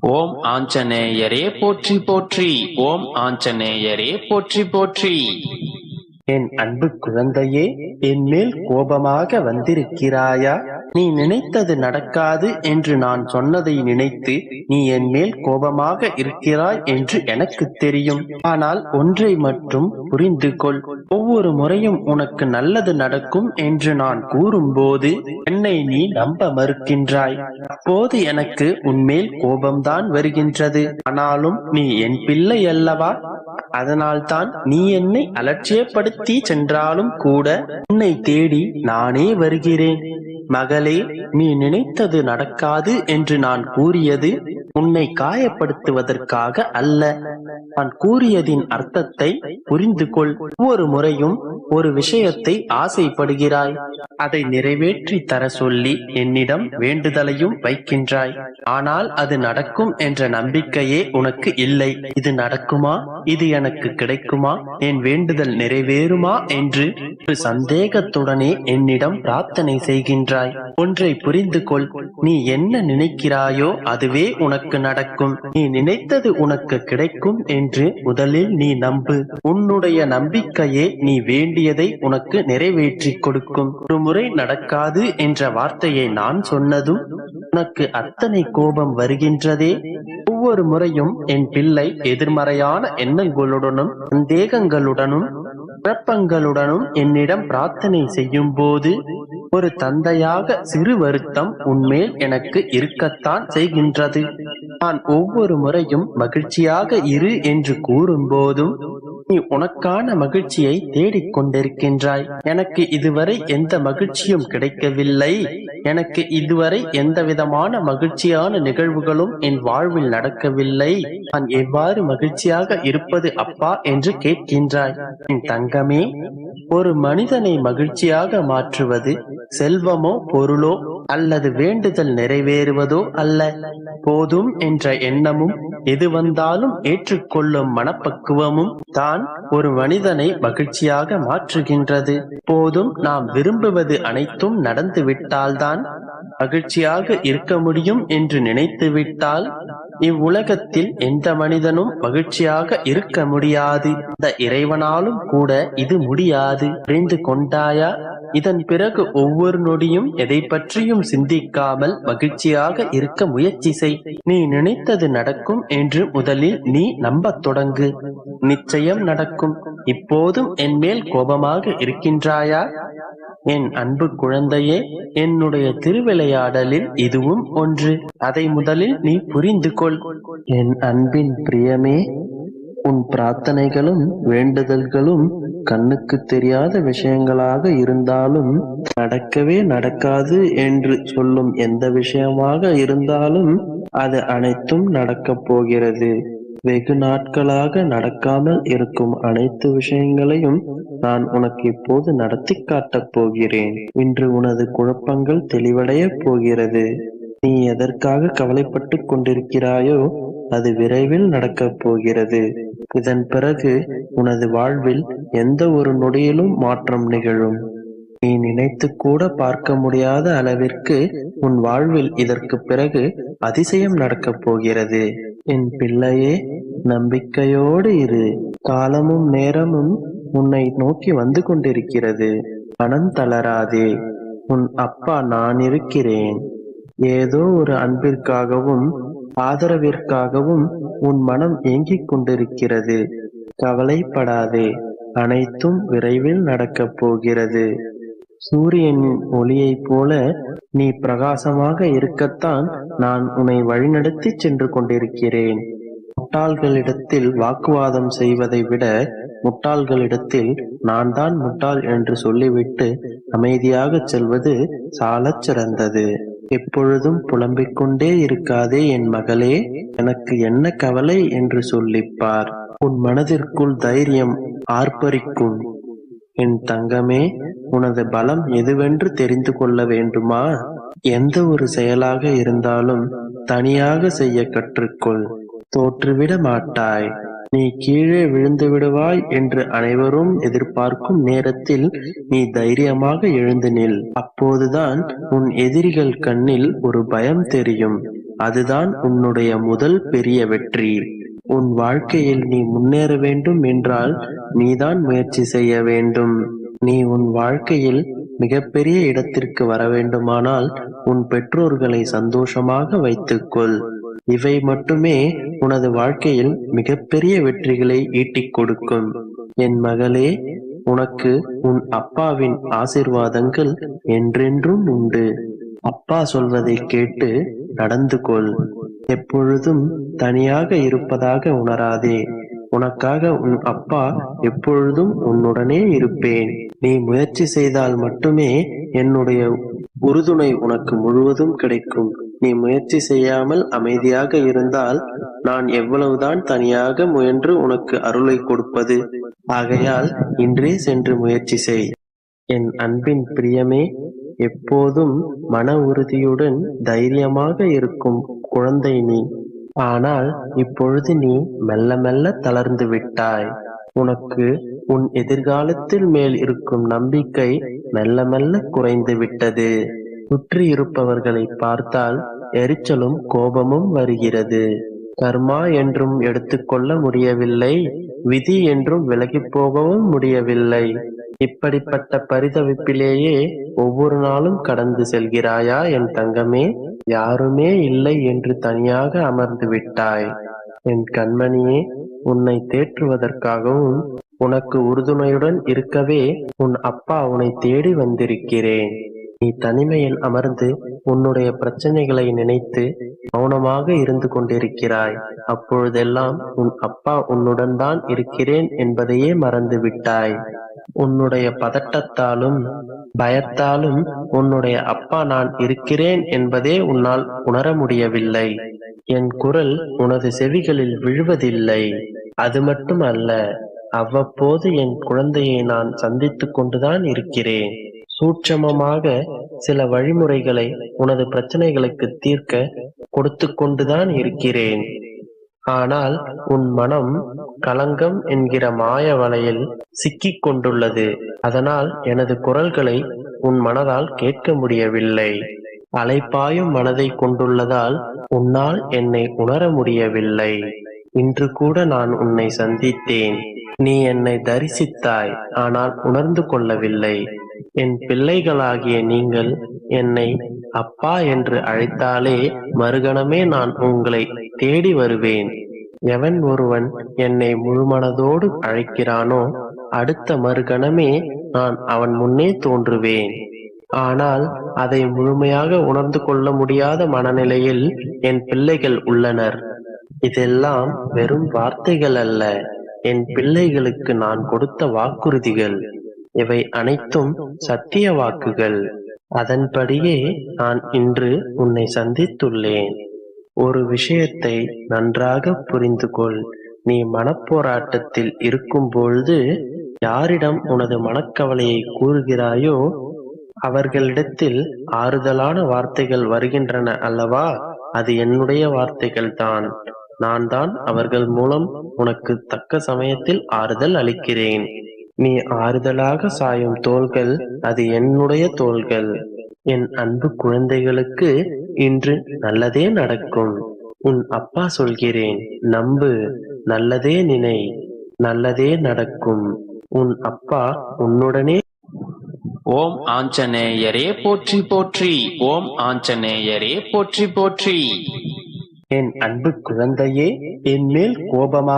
ஓம் ஆஞ்சநேயரே போற்றி போற்றி. ஓம் ஆஞ்சநேயரே போற்றி போற்றி. என் அன்பு குழந்தையே என் மேல் கோபமாக வந்திருக்கிறாயா? நீ நினைத்தது நடக்காது என்று நான் சொன்னதை நினைத்து நீ என் மேல் கோபமாக இருக்கிறாய் என்று எனக்கு தெரியும். ஆனால் ஒன்றை மட்டும் புரிந்து கொள். ஒவ்வொரு முறையும் உனக்கு நல்லது நடக்கும் என்று நான் கூறும்போது என்னை நீ நம்ப மறுக்கின்றாய். அப்போது எனக்கு உன்மேல் கோபம்தான் வருகின்றது. ஆனாலும் நீ என் பிள்ளை அல்லவா? அதனால்தான் நீ என்னை அலட்சியப்படுத்தி சென்றாலும் கூட உன்னை தேடி நானே வருகிறேன். மகளே நீ நினைத்தது நடக்காது என்று நான் கூறியது உன்னை காயப்படுத்துவதற்காக அல்ல. நான் கூறியதின் அர்த்தத்தை புரிந்து கொள் ஒவ்வொரு முறையும் ஒரு விஷயத்தை ஆசைப்படுகிறாய். அதை நிறைவேற்றி தர சொல்லி என்னிடம் வேண்டுதலையும் வைக்கின்றாய். ஆனால் அது நடக்கும் என்ற நம்பிக்கையே உனக்கு இல்லை. இது நடக்குமா? இது எனக்கு கிடைக்குமா? என் வேண்டுதல் நிறைவேறுமா என்று ஒரு சந்தேகத்துடனே என்னிடம் பிரார்த்தனை செய்கின்றாய். ஒன்றை புரிந்து கொள் நீ என்ன நினைக்கிறாயோ அதுவே உனக்கு நடக்கும். நீ நினைத்தது உனக்கு கிடைக்கும் என்று முதலில் நீ நம்பு. உன்னுடைய நம்பிக்கையே நீ வேண்டியதை உனக்கு நிறைவேற்றி கொடுக்கும். ஒரு முறை நடக்காது என்ற வார்த்தையை நான் சொன்னதும் உனக்கு அத்தனை கோபம் வருகின்றதே. ஒவ்வொரு முறையும் என் பிள்ளை எதிர்மறையான எண்ணங்களுடனும் சந்தேகங்களுடனும் குழப்பங்களுடனும் என்னிடம் பிரார்த்தனை செய்யும் போது ஒரு தந்தையாக சிறு வருத்தம் உன்மேல் எனக்கு இருக்கத்தான் செய்கின்றது. நான் ஒவ்வொரு முறையும் மகிழ்ச்சியாக இரு என்று கூறும் போதும் நீ உனக்கான மகிழ்ச்சியை தேடிக் கொண்டிருக்கின்றாய் எனக்கு இதுவரை எந்த மகிழ்ச்சியும் கிடைக்கவில்லை. எனக்கு இதுவரை எந்த விதமான மகிழ்ச்சியான நிகழ்வுகளும் என் வாழ்வில் நடக்கவில்லை. நான் எவ்வாறு மகிழ்ச்சியாக இருப்பது அப்பா என்று கேட்கின்றாய். என் தங்கமே ஒரு மனிதனை மகிழ்ச்சியாக மாற்றுவது செல்வமோ பொருளோ அல்லது வேண்டுதல் நிறைவேறுவதோ அல்ல. போதும் என்ற எண்ணமும் எது வந்தாலும் ஏற்றுக்கொள்ளும் மனப்பக்குவமும் தான் ஒரு மனிதனை மகிழ்ச்சியாக மாற்றுகின்றது. போதும் நாம் விரும்புவது அனைத்தும் நடந்து தான் மகிழ்ச்சியாக இருக்க முடியும் என்று நினைத்து விட்டால் இவ்வுலகத்தில் எந்த மனிதனும் மகிழ்ச்சியாக இருக்க முடியாது. இந்த இறைவனாலும் கூட இது முடியாது. புரிந்து கொண்டாயா? இதன் பிறகு ஒவ்வொரு நொடியும் எதை பற்றியும் சிந்திக்காமல் மகிழ்ச்சியாக இருக்க முயற்சி செய். நீ நினைத்தது நடக்கும் என்று முதலில் நீ நம்பத் தொடங்கு. நிச்சயம் நடக்கும். இப்போதும் என் மேல் கோபமாக இருக்கின்றாயா? என் அன்பு குழந்தையே என்னுடைய திருவிளையாடலில் இதுவும் ஒன்று. அதை முதலில் நீ புரிந்து கொள். என் அன்பின் பிரியமே உன் பிரார்த்தனைகளும் வேண்டுதல்களும் கண்ணுக்கு தெரியாத விஷயங்களாக இருந்தாலும் நடக்கவே நடக்காது என்று சொல்லும் எந்த விஷயமாக இருந்தாலும் அது அனைத்தும் நடக்கப் போகிறது. வெகு நாட்களாக நடக்காமல் இருக்கும் அனைத்து விஷயங்களையும் நான் உனக்கு இப்போது நடத்தி காட்டப் போகிறேன். இன்று உனது குழப்பங்கள் தெளிவடைய போகிறது. நீ எதற்காக கவலைப்பட்டு கொண்டிருக்கிறாயோ அது விரைவில் நடக்கப் போகிறது. இதன் பிறகு உனது வாழ்வில் எந்த ஒரு நொடியிலும் மாற்றம் நிகழும். நீ நினைத்து கூட பார்க்க முடியாத அளவிற்கு உன் வாழ்வில் இதற்கு பிறகு அதிசயம் நடக்கப் போகிறது. என் பிள்ளையே நம்பிக்கையோடு இரு. காலமும் நேரமும் உன்னை நோக்கி வந்து கொண்டிருக்கிறது. மனம் தளராதே. உன் அப்பா நான் இருக்கிறேன். ஏதோ ஒரு அன்பிற்காகவும் ஆதரவிற்காகவும் உன் மனம் ஏங்கிக் கொண்டிருக்கிறது. கவலைப்படாதே. அனைத்தும் விரைவில் நடக்கப் போகிறது. சூரியனின் ஒளியைப் போல நீ பிரகாசமாக இருக்கத்தான் நான் உன்னை வழிநடத்தி சென்று கொண்டிருக்கிறேன். முட்டாள்களிடத்தில் வாக்குவாதம் செய்வதை விட முட்டாள்களிடத்தில் நான் தான் முட்டாள் என்று சொல்லிவிட்டு அமைதியாக செல்வது சாலச் சிறந்தது. எப்பொழுதும் புலம்பிக் கொண்டே இருக்காதே என் மகளே எனக்கு என்ன கவலை என்று சொல்லிப்பார். உன் மனதிற்குள் தைரியம் ஆர்ப்பரிக்கும். என் தங்கமே உனது பலம் எதுவென்று தெரிந்து கொள்ள வேண்டுமா? எந்த ஒரு செயலாக இருந்தாலும் தனியாக செய்ய கற்றுக்கொள். தோற்றுவிட மாட்டாய். நீ கீழே விழுந்து விடுவாய் என்று அனைவரும் எதிர்பார்க்கும் நேரத்தில் நீ தைரியமாக எழுந்து நில். அப்போதுதான் உன் எதிரிகள் கண்ணில் ஒரு பயம் தெரியும். அதுதான் உன்னுடைய முதல் பெரிய வெற்றி. உன் வாழ்க்கையில் நீ முன்னேற வேண்டும் என்றால் நீதான் முயற்சி செய்ய வேண்டும். நீ உன் வாழ்க்கையில் மிகப்பெரிய இடத்திற்கு வர வேண்டுமானால் உன் பெற்றோர்களை சந்தோஷமாக வைத்துக்கொள். இவை மட்டுமே உனது வாழ்க்கையில் மிகப்பெரிய வெற்றிகளை ஈட்டிக் கொடுக்கும். என் மகளே உனக்கு உன் அப்பாவின் ஆசிர்வாதங்கள் என்றென்றும் உண்டு. அப்பா சொல்வதை கேட்டு நடந்து கொள். எப்பொழுதும் தனியாக இருப்பதாக உணராதே. உனக்காக உன் அப்பா எப்பொழுதும் உன்னுடனே இருப்பேன். நீ முயற்சி செய்தால் மட்டுமே என்னுடைய உறுதுணை உனக்கு முழுவதும் கிடைக்கும். நீ முயற்சி செய்யாமல் அமைதியாக இருந்தால் நான் எவ்வளவுதான் தனியாக முயன்று உனக்கு அருளை கொடுப்பது. ஆகையால் இன்றே சென்று முயற்சி செய். என் அன்பின் பிரியமே எப்போதும் மன உறுதியுடன் தைரியமாக இருக்கும் குழந்தை நீ. ஆனால் இப்பொழுது நீ மெல்ல மெல்ல தளர்ந்து விட்டாய். உனக்கு உன் எதிர்காலத்தில் மேல் இருக்கும் நம்பிக்கை மெல்ல மெல்ல குறைந்து விட்டது. சுற்றியிருப்பவர்களை பார்த்தால் எரிச்சலும் கோபமும் வருகிறது. கர்மா என்றும் எடுத்துக்கொள்ள முடியவில்லை விதி என்றும் விலகிப் போகவும் முடியவில்லை. இப்படிப்பட்ட பரிதவிப்பிலேயே ஒவ்வொரு நாளும் கடந்து செல்கிறாயா என் தங்கமே? யாருமே இல்லை என்று தனியாக அமர்ந்து விட்டாய். என் கண்மணியே உன்னை தேற்றுவதற்காகவும் உனக்கு உறுதுணையுடன் இருக்கவே உன் அப்பா உன்னை தேடி வந்திருக்கிறேன். நீ தனிமையில் அமர்ந்து உன்னுடைய பிரச்சனைகளை நினைத்து மௌனமாக இருந்து கொண்டிருக்கிறாய். அப்பொழுதெல்லாம் உன் அப்பா உன்னுடன் தான் இருக்கிறேன் என்பதையே மறந்து விட்டாய். உன்னுடைய பதட்டத்தாலும் பயத்தாலும் உன்னுடைய அப்பா நான் இருக்கிறேன் என்பதே உன்னால் உணர முடியவில்லை. என் குரல் உனது செவிகளில் விழுவதில்லை. அது மட்டும் அல்ல அவ்வப்போது என் குழந்தையை நான் சந்தித்துக் கொண்டுதான் இருக்கிறேன். சூட்சமமாக சில வழிமுறைகளை உனது பிரச்சனைகளுக்கு தீர்க்க கொடுத்து கொண்டுதான் இருக்கிறேன். ஆனால் உன் மனம் களங்கம் என்கிற மாய வலையில் சிக்கிக் கொண்டுள்ளது. அதனால் எனது குரல்களை உன் மனதால் கேட்க முடியவில்லை. அலைப்பாயும் மனதை கொண்டுள்ளதால் உன்னால் என்னை உணர முடியவில்லை. இன்று கூட நான் உன்னை சந்தித்தேன். நீ என்னை தரிசித்தாய் ஆனால் உணர்ந்து கொள்ளவில்லை. என் பிள்ளைகளாகிய நீங்கள் என்னை அப்பா என்று அழைத்தாலே மறுகணமே நான் உங்களை தேடி வருவேன். எவன் ஒருவன் என்னை முழுமனதோடு அழைக்கிறானோ அடுத்த மறுகணமே நான் அவன் முன்னே தோன்றுவேன். ஆனால் அதை முழுமையாக உணர்ந்து கொள்ள முடியாத மனநிலையில் என் பிள்ளைகள் உள்ளனர். இதெல்லாம் வெறும் வார்த்தைகள் அல்ல. என் பிள்ளைகளுக்கு நான் கொடுத்த வாக்குறுதிகள். இவை அனைத்தும் சத்திய வாக்குகள். அதன்படியே நான் இன்று உன்னை சந்தித்துள்ளேன். ஒரு விஷயத்தை நன்றாக புரிந்து கொள் நீ மனப்போராட்டத்தில் இருக்கும் பொழுது யாரிடம் உனது மனக்கவலையை கூறுகிறாயோ அவர்களிடத்தில் ஆறுதலான வார்த்தைகள் வருகின்றன அல்லவா? அது என்னுடைய வார்த்தைகள் தான். நான் தான் அவர்கள் மூலம் உனக்கு தக்க சமயத்தில் ஆறுதல் அளிக்கிறேன். நீ ஆறுதலாக சாயும் தோள்கள் அது என்னுடைய தோள்கள். என் அன்பு குழந்தைகளுக்கு இன்று நல்லதே நடக்கும். உன் அப்பா சொல்கிறேன் நம்பு நல்லதே நினை நல்லதே நடக்கும். உன் அப்பா உன்னுடனே ஓம் ஆஞ்சநேயரே போற்றி போற்றி. ஓம் ஆஞ்சநேயரே போற்றி போற்றி. என் அன்பு குழந்தையே என் மேல் கோபமா